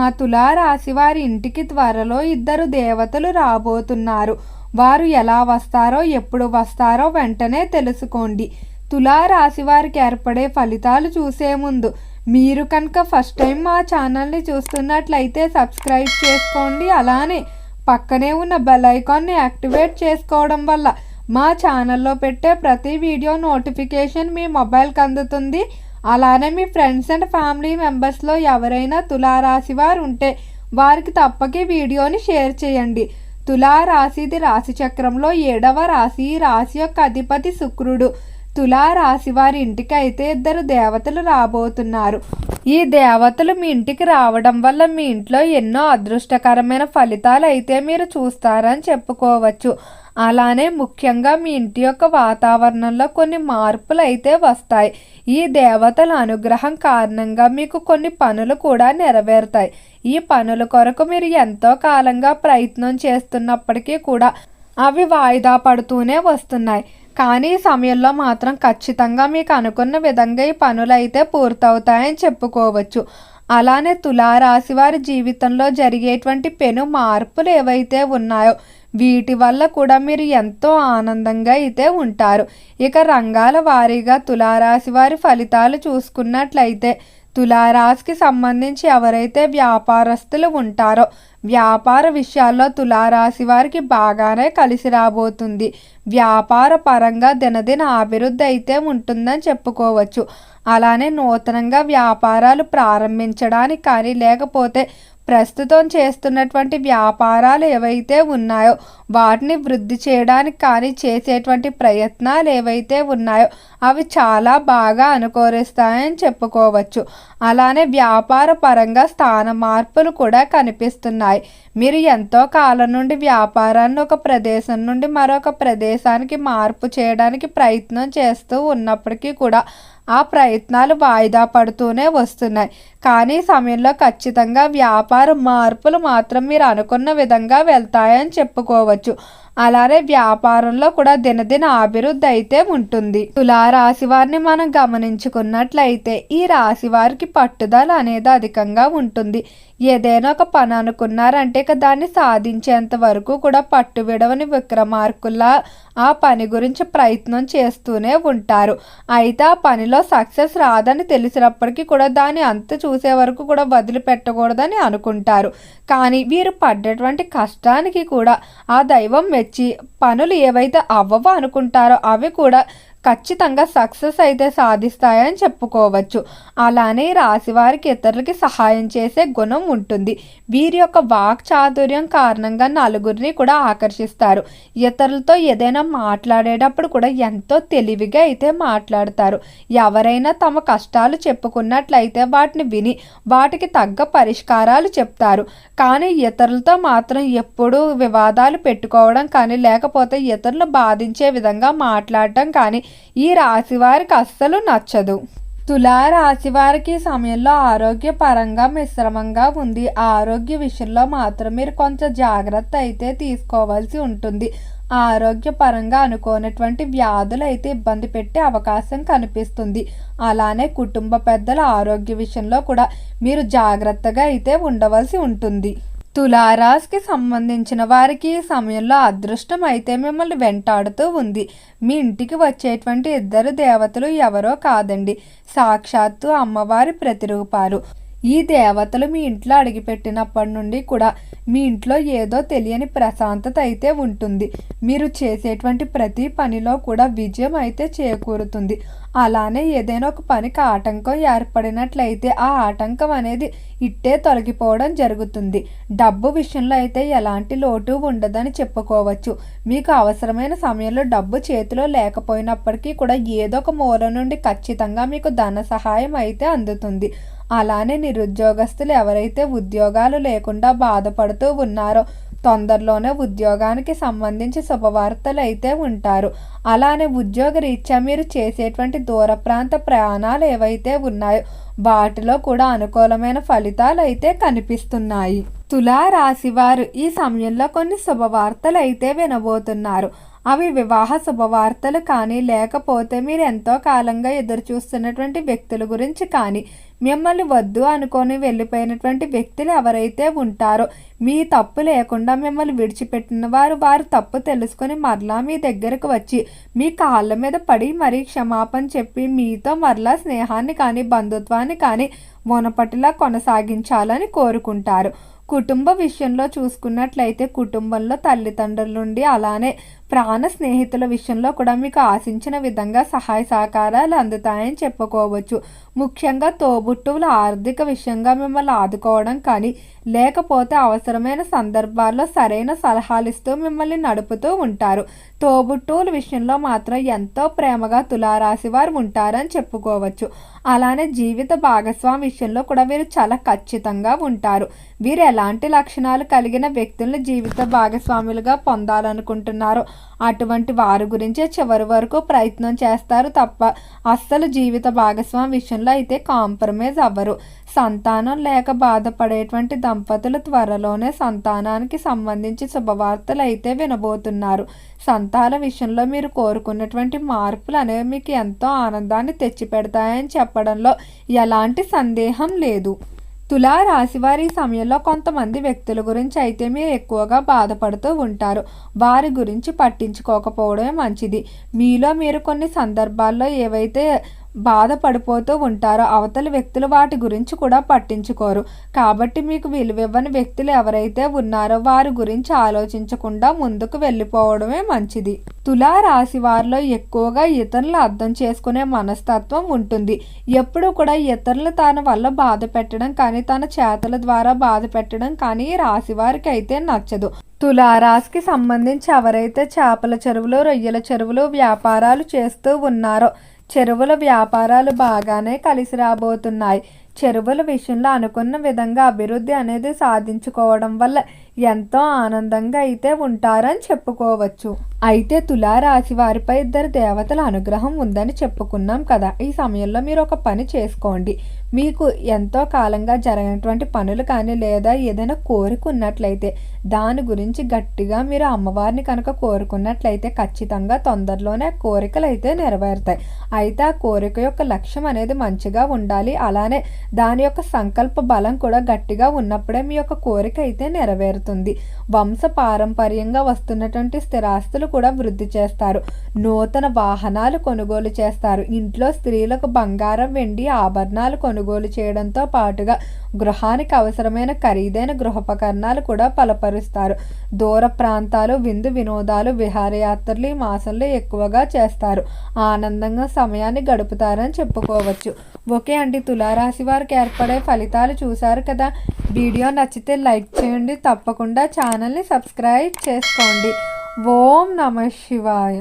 ఆ తులారాశి వారి ఇంటికి త్వరలో ఇద్దరు దేవతలు రాబోతున్నారు. వారు ఎలా వస్తారో ఎప్పుడు వస్తారో వెంటనే తెలుసుకోండి. తులారాశి వారికి ఏర్పడే ఫలితాలు చూసే ముందు మీరు కనుక ఫస్ట్ టైం మా ఛానల్ని చూస్తున్నట్లయితే సబ్స్క్రైబ్ చేసుకోండి. అలానే పక్కనే ఉన్న బెల్ ఐకాన్ని యాక్టివేట్ చేసుకోవడం వల్ల మా ఛానల్లో పెట్టే ప్రతి వీడియో నోటిఫికేషన్ మీ మొబైల్కి అందుతుంది. అలానే మీ ఫ్రెండ్స్ అండ్ ఫ్యామిలీ మెంబర్స్లో ఎవరైనా తులారాశి వారు ఉంటే వారికి తప్పక వీడియోని షేర్ చేయండి. తులారాశిది రాశి చక్రంలో ఏడవ రాశి రాశి యొక్క అధిపతి శుక్రుడు. తులారాశి వారి ఇంటికి అయితే ఇద్దరు దేవతలు రాబోతున్నారు. ఈ దేవతలు మీ ఇంటికి రావడం వల్ల మీ ఇంట్లో ఎన్నో అదృష్టకరమైన ఫలితాలు అయితే మీరు చూస్తారని చెప్పుకోవచ్చు. అలానే ముఖ్యంగా మీ ఇంటి యొక్క వాతావరణంలో కొన్ని మార్పులు అయితే వస్తాయి. ఈ దేవతల అనుగ్రహం కారణంగా మీకు కొన్ని పనులు కూడా నెరవేరుతాయి. ఈ పనుల కొరకు మీరు ఎంతో కాలంగా ప్రయత్నం చేస్తున్నప్పటికీ కూడా అవి వాయిదా పడుతూనే వస్తున్నాయి. కానీ ఈ సమయంలో మాత్రం ఖచ్చితంగా మీకు అనుకున్న విధంగా ఈ పనులు అయితే పూర్తవుతాయని చెప్పుకోవచ్చు. అలానే తులారాశి వారి జీవితంలో జరిగేటువంటి పెను మార్పులు ఏవైతే ఉన్నాయో వీటి వల్ల కూడా మీరు ఎంతో ఆనందంగా అయితే ఉంటారు. ఇక రంగాల వారీగా తులారాశి వారి ఫలితాలు చూసుకున్నట్లయితే తులారాశికి సంబంధించి ఎవరైతే వ్యాపారస్తులు ఉంటారో వ్యాపార విషయాల్లో తులారాశి వారికి బాగానే కలిసి రాబోతుంది. వ్యాపార పరంగా దినదిన అభివృద్ధి అయితే ఉంటుందని చెప్పుకోవచ్చు. అలానే నూతనంగా వ్యాపారాలు ప్రారంభించడానికి కానీ లేకపోతే ప్రస్తుతం చేస్తున్నటువంటి వ్యాపారాలు ఏవైతే ఉన్నాయో వాటిని వృద్ధి చేయడానికి కానీ చేసేటువంటి ప్రయత్నాలు ఏవైతే ఉన్నాయో అవి చాలా బాగా అనుకూలిస్తాయని చెప్పుకోవచ్చు. అలానే వ్యాపార పరంగా స్థాన మార్పులు కూడా కనిపిస్తున్నాయి. మీరు ఎంతో కాలం నుండి వ్యాపారాన్ని ఒక ప్రదేశం నుండి మరొక ప్రదేశానికి మార్పు చేయడానికి ప్రయత్నం చేస్తూ ఉన్నప్పటికీ కూడా ఆ ప్రయత్నాలు వాయిదా పడుతూనే వస్తున్నాయి. కానీ సమయంలో ఖచ్చితంగా వ్యాపార మార్పులు మాత్రం మీరు అనుకున్న విధంగా వెళ్తాయని చెప్పుకోవచ్చు. అలానే వ్యాపారంలో కూడా దినదిన అభివృద్ధి అయితే ఉంటుంది. తులారాశి వారిని మనం గమనించుకున్నట్లయితే ఈ రాశి వారికి పట్టుదల అనేది అధికంగా ఉంటుంది. ఏదైనా ఒక పని అనుకున్నారంటే ఇక దాన్ని సాధించేంత వరకు కూడా పట్టు విడవని విక్రమార్కుల్లా ఆ పని గురించి ప్రయత్నం చేస్తూనే ఉంటారు. అయితే ఆ పనిలో సక్సెస్ రాదని తెలిసినప్పటికీ కూడా దాన్ని అంత చూ చూసే వరకు కూడా వదిలిపెట్టకూడదని అనుకుంటారు. కానీ వీరు పడ్డటువంటి కష్టానికి కూడా ఆ దైవం మెచ్చి పనులు ఏవైతే అవ్వవో అనుకుంటారో అవి కూడా ఖచ్చితంగా సక్సెస్ అయితే సాధిస్తాయని చెప్పుకోవచ్చు. అలానే రాశివారికి ఇతరులకి సహాయం చేసే గుణం ఉంటుంది. వీరి యొక్క వాక్ చాతుర్యం కారణంగా నలుగురిని కూడా ఆకర్షిస్తారు. ఇతరులతో ఏదైనా మాట్లాడేటప్పుడు కూడా ఎంతో తెలివిగా అయితే మాట్లాడతారు. ఎవరైనా తమ కష్టాలు చెప్పుకున్నట్లయితే వాటిని విని వాటికి తగ్గ పరిష్కారాలు చెప్తారు. కానీ ఇతరులతో మాత్రం ఎప్పుడూ వివాదాలు పెట్టుకోవడం కానీ లేకపోతే ఇతరులు బాధించే విధంగా మాట్లాడటం కానీ ఈ రాశి వారికి అస్సలు నచ్చదు. తులా రాశి వారికి సమయంలో ఆరోగ్యపరంగా మిశ్రమంగా ఉంది. ఆరోగ్య విషయంలో మాత్రం మీరు కొంచెం జాగ్రత్త అయితే తీసుకోవాల్సి ఉంటుంది. ఆరోగ్యపరంగా అనుకోనటువంటి వ్యాధులు అయితే ఇబ్బంది పెట్టే అవకాశం కనిపిస్తుంది. అలానే కుటుంబ పెద్దల ఆరోగ్య విషయంలో కూడా మీరు జాగ్రత్తగా అయితే ఉండవలసి ఉంటుంది. తులారాస్కి సంబంధించిన వారికి ఈ సమయంలో అదృష్టం అయితే మిమ్మల్ని వెంటాడుతూ ఉంది. మీ ఇంటికి వచ్చేటువంటి ఇద్దరు దేవతలు ఎవరో కాదండి. సాక్షాత్తు అమ్మవారి ప్రతిరూపాలు. ఈ దేవతలు మీ ఇంట్లో అడిగిపెట్టినప్పటి నుండి కూడా మీ ఇంట్లో ఏదో తెలియని ప్రశాంతత అయితే ఉంటుంది. మీరు చేసేటువంటి ప్రతి పనిలో కూడా విజయం అయితే చేకూరుతుంది. అలానే ఏదైనా ఒక పనికి ఆటంకం ఏర్పడినట్లయితే ఆ ఆటంకం అనేది ఇట్టే తొలగిపోవడం జరుగుతుంది. డబ్బు విషయంలో అయితే ఎలాంటి లోటు ఉండదని చెప్పుకోవచ్చు. మీకు అవసరమైన సమయంలో డబ్బు చేతిలో లేకపోయినప్పటికీ కూడా ఏదో ఒక మూల నుండి ఖచ్చితంగా మీకు ధన సహాయం అయితే అందుతుంది. అలానే నిరుద్యోగస్తులు ఎవరైతే ఉద్యోగాలు లేకుండా బాధపడుతూ ఉన్నారో తొందరలోనే ఉద్యోగానికి సంబంధించి శుభవార్తలు అయితే ఉంటారు. అలానే ఉద్యోగ రీత్యా మీరు చేసేటువంటి దూర ప్రాంత ప్రయాణాలు ఏవైతే ఉన్నాయో వాటిలో కూడా అనుకూలమైన ఫలితాలు అయితే కనిపిస్తున్నాయి. తులా రాశి వారు ఈ సమయంలో కొన్ని శుభవార్తలు అయితే వినబోతున్నారు. అవి వివాహ శుభవార్తలు కానీ లేకపోతే మీరు ఎంతో కాలంగా ఎదురు చూస్తున్నటువంటి వ్యక్తుల గురించి కానీ మిమ్మల్ని వద్దు అనుకొని వెళ్ళిపోయినటువంటి వ్యక్తులు ఎవరైతే ఉంటారో మీ తప్పు లేకుండా మిమ్మల్ని విడిచిపెట్టిన వారు వారు తప్పు తెలుసుకొని మరలా మీ దగ్గరకు వచ్చి మీ కాళ్ళ మీద పడి మరీ క్షమాపణ చెప్పి మీతో మరలా స్నేహాన్ని కానీ బంధుత్వాన్ని కానీ మునపటిలా కొనసాగించాలని కోరుకుంటారు. కుటుంబ విషయంలో చూసుకున్నట్లయితే కుటుంబంలో తల్లిదండ్రుల నుండి అలానే ప్రాణ స్నేహితుల విషయంలో కూడా మీకు ఆశించిన విధంగా సహాయ సహకారాలు అందుతాయని చెప్పుకోవచ్చు. ముఖ్యంగా తోబుట్టువుల ఆర్థిక విషయంగా మిమ్మల్ని ఆదుకోవడం కానీ లేకపోతే అవసరమైన సందర్భాల్లో సరైన సలహాలు ఇస్తూ మిమ్మల్ని నడుపుతూ ఉంటారు. తోబుట్టువుల విషయంలో మాత్రం ఎంతో ప్రేమగా తులారాశి వారు ఉంటారని చెప్పుకోవచ్చు. అలానే జీవిత భాగస్వామి విషయంలో కూడా వీరు చాలా ఖచ్చితంగా ఉంటారు. వీరు ఎలాంటి లక్షణాలు కలిగిన వ్యక్తులను జీవిత భాగస్వాములుగా పొందాలనుకుంటున్నారు అటువంటి వారి గురించే చివరి వరకు ప్రయత్నం చేస్తారు తప్ప అస్సలు జీవిత భాగస్వామి విషయంలో అయితే కాంప్రమైజ్ అవ్వరు. సంతానం లేక బాధపడేటువంటి దంపతులు త్వరలోనే సంతానానికి సంబంధించి శుభవార్తలు అయితే వినబోతున్నారు. సంతాన విషయంలో మీరు కోరుకున్నటువంటి మార్పులు అనేవి మీకు ఎంతో ఆనందాన్ని తెచ్చిపెడతాయని చెప్పడంలో ఎలాంటి సందేహం లేదు. తులా రాశివారి సమయంలో కొంతమంది వ్యక్తుల గురించి అయితే మీరు ఎక్కువగా బాధపడుతూ ఉంటారు. వారి గురించి పట్టించుకోకపోవడమే మంచిది. మీలో మీరు కొన్ని సందర్భాల్లో ఏవైతే బాధపడిపోతూ ఉంటారో అవతలి వ్యక్తులు వాటి గురించి కూడా పట్టించుకోరు. కాబట్టి మీకు విలువివ్వని వ్యక్తులు ఎవరైతే ఉన్నారో వారి గురించి ఆలోచించకుండా ముందుకు వెళ్ళిపోవడమే మంచిది. తులా రాశి వారిలో ఎక్కువగా ఇతరులు అర్థం చేసుకునే మనస్తత్వం ఉంటుంది. ఎప్పుడు కూడా ఇతరులు తన వల్ల బాధ పెట్టడం కానీ తన చేతల ద్వారా బాధ పెట్టడం కానీ రాశి వారికి అయితే నచ్చదు. తులారాశికి సంబంధించి ఎవరైతే చేపల చెరువులు రొయ్యల చెరువులు వ్యాపారాలు చేస్తూ ఉన్నారో చెరువుల వ్యాపారాలు బాగానే కలిసి రాబోతున్నాయి. చెరువుల విషయంలో అనుకున్న విధంగా అభివృద్ధి అనేది సాధించుకోవడం వల్ల ఎంతో ఆనందంగా అయితే ఉంటారని చెప్పుకోవచ్చు. అయితే తులారాశి వారిపై ఇద్దరు దేవతల అనుగ్రహం ఉందని చెప్పుకున్నాం కదా. ఈ సమయంలో మీరు ఒక పని చేసుకోండి. మీకు ఎంతో కాలంగా జరిగినటువంటి పనులు కానీ లేదా ఏదైనా కోరిక ఉన్నట్లయితే దాని గురించి గట్టిగా మీరు అమ్మవారిని కనుక కోరుకున్నట్లయితే ఖచ్చితంగా తొందరలోనే కోరికలు అయితే నెరవేరుతాయి. అయితే ఆ కోరిక యొక్క లక్ష్యం అనేది మంచిగా ఉండాలి. అలానే దాని యొక్క సంకల్ప బలం కూడా గట్టిగా ఉన్నప్పుడే మీ యొక్క కోరిక అయితే నెరవేరుతుంది. వంశ పారంపర్యంగా వస్తున్నటువంటి స్థిరాస్తులు కూడా వృద్ధి చేస్తారు. నూతన వాహనాలు కొనుగోలు చేస్తారు. ఇంట్లో స్త్రీలకు బంగారం వెండి ఆభరణాలు కొనుగోలు చేయడంతో పాటుగా గృహానికి అవసరమైన ఖరీదైన గృహోపకరణాలు కూడా పలపరుస్తారు దూర ప్రాంతాలు విందు వినోదాలు విహారయాత్రలు ఈ మాసంలో ఎక్కువగా చేస్తారు. ఆనందంగా సమయాన్ని గడుపుతారని చెప్పుకోవచ్చు. ఓకే అండి. తులారాశి వారికి ఏర్పడే ఫలితాలు చూశారు కదా? వీడియో నచ్చితే లైక్ చేయండి. తప్ప తప్పకుండా ఛానల్ని సబ్స్క్రైబ్ చేసుకోండి. ఓం నమ శివాయ.